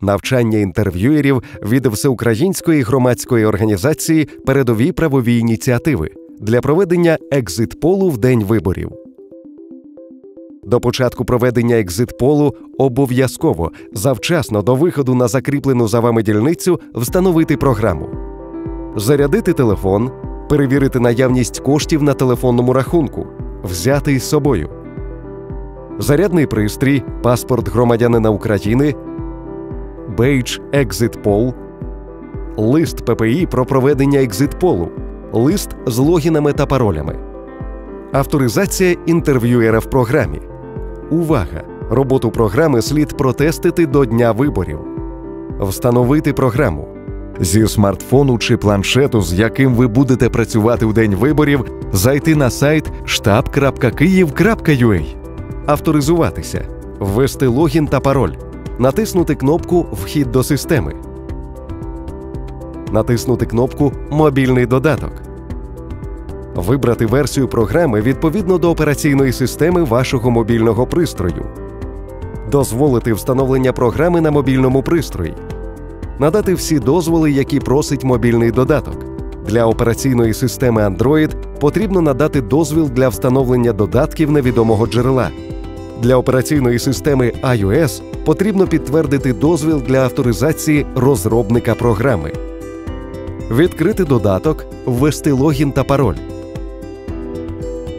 навчання інтерв'юєрів від всеукраїнської громадської організації Передові правові ініціативи для проведення екзит-полу в день виборів. До початку проведення екзит-полу обов'язково завчасно до виходу на закріплену за вами дільницю встановити програму, зарядити телефон, перевірити наявність коштів на телефонному рахунку, взяти із собою, зарядний пристрій, паспорт громадянина України, бейдж екзит-пол, лист ППІ про проведення екзит-полу, лист з логінами та паролями, авторизація інтерв'юєра в програмі. Увага! Роботу програми слід протестити до дня виборів, встановити програму. Зі смартфону чи планшету, з яким ви будете працювати у день виборів, зайти на сайт штаб.київ.ua, авторизуватися, ввести логін та пароль, натиснути кнопку Вхід до системи, натиснути кнопку Мобільний додаток. Вибрати версію програми відповідно до операційної системи вашого мобільного пристрою, дозволити встановлення програми на мобільному пристрої, надати всі дозволи, які просить мобільний додаток. Для операційної системи Android потрібно надати дозвіл для встановлення додатків невідомого джерела. Для операційної системи iOS потрібно підтвердити дозвіл для авторизації розробника програми, відкрити додаток, ввести логін та пароль.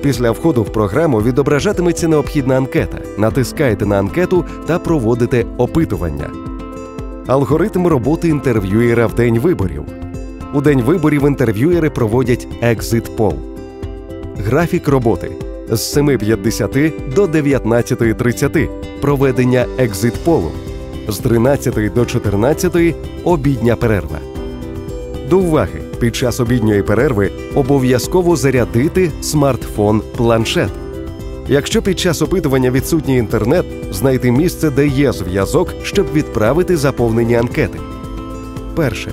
Після входу в програму відображатиметься необхідна анкета. Натискаєте на анкету та проводите опитування. Алгоритм роботи інтерв'юєра в день виборів. У день виборів інтерв'юєри проводять екзит пол. Графік роботи з 7.50 до 19.30 проведення екзит полу. З 13 до 14 обідня перерва. До уваги! Під час обідньої перерви обов'язково зарядити смартфон планшет. Якщо під час опитування відсутній інтернет, знайти місце, де є зв'язок, щоб відправити заповнені анкети. Перше.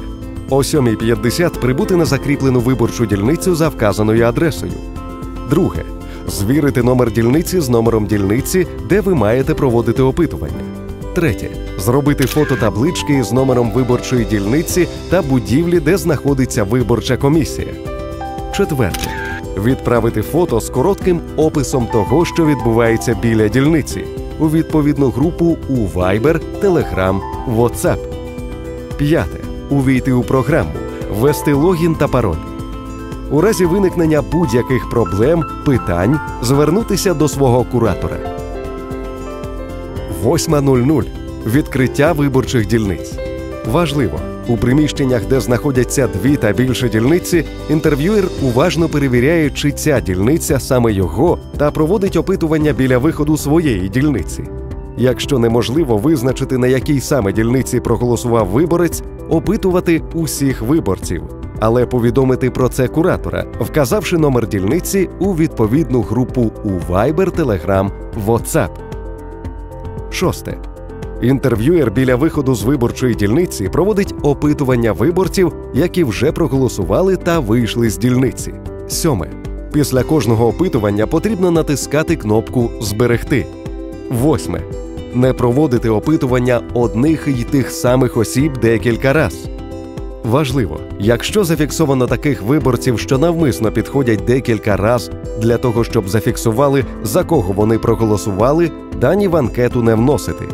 О 7.50 прибути на закріплену виборчу дільницю за вказаною адресою. Друге. Звірити номер дільниці з номером дільниці, де ви маєте проводити опитування. Третє. Зробити фото таблички з номером виборчої дільниці та будівлі, де знаходиться виборча комісія. Четверте. Відправити фото з коротким описом того, що відбувається біля дільниці, у відповідну групу у Viber, Telegram, WhatsApp. П'яте. Увійти у програму, ввести логін та пароль. У разі виникнення будь-яких проблем, питань звернутися до свого куратора. 8.00. Відкриття виборчих дільниць. Важливо, у приміщеннях, де знаходяться дві та більше дільниці, інтерв'юер уважно перевіряє, чи ця дільниця саме його, та проводить опитування біля виходу своєї дільниці. Якщо неможливо визначити, на якій саме дільниці проголосував виборець, опитувати усіх виборців, але повідомити про це куратора, вказавши номер дільниці у відповідну групу у Viber, Telegram, WhatsApp. Шосте. Інтерв'юєр біля виходу з виборчої дільниці проводить опитування виборців, які вже проголосували та вийшли з дільниці. Сьоме. Після кожного опитування потрібно натискати кнопку Зберегти. Восьме. Не проводити опитування одних і тих самих осіб декілька раз. Важливо, якщо зафіксовано таких виборців, що навмисно підходять декілька раз для того, щоб зафіксували, за кого вони проголосували, дані в анкету не вносити,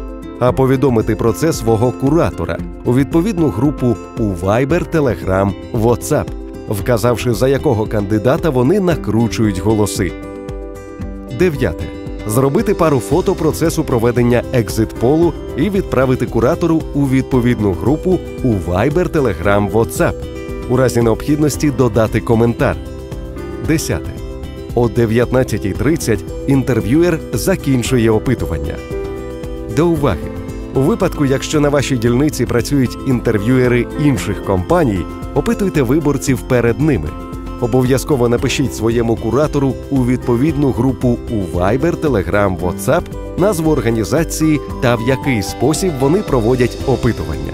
а повідомити про це свого куратора у відповідну групу у Viber, Telegram, WhatsApp, вказавши за якого кандидата вони накручують голоси. Дев'яте. Зробити пару фото процесу проведення екзит-полу і відправити куратору у відповідну групу у Viber, Telegram, WhatsApp. У разі необхідності додати коментар. Десяте. О 19.30 інтерв'юер закінчує опитування. До уваги! У випадку, якщо на вашій дільниці працюють інтерв'юери інших компаній, опитуйте виборців перед ними. Обов'язково напишіть своєму куратору у відповідну групу у Viber, Telegram, WhatsApp, назву організації та в який спосіб вони проводять опитування.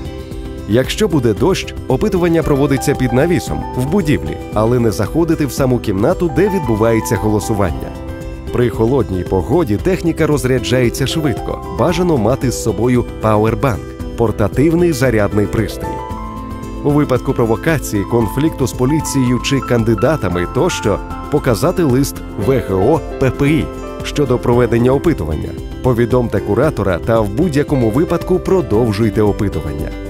Якщо буде дощ, опитування проводиться під навісом в будівлі, але не заходити в саму кімнату, де відбувається голосування. При холодній погоді техніка розряджається швидко. Бажано мати з собою пауербанк. портативний зарядний пристрій. У випадку провокації, конфлікту з поліцією чи кандидатами тощо показати лист ВГО ППІ щодо проведення опитування. Повідомте куратора та в будь-якому випадку продовжуйте опитування.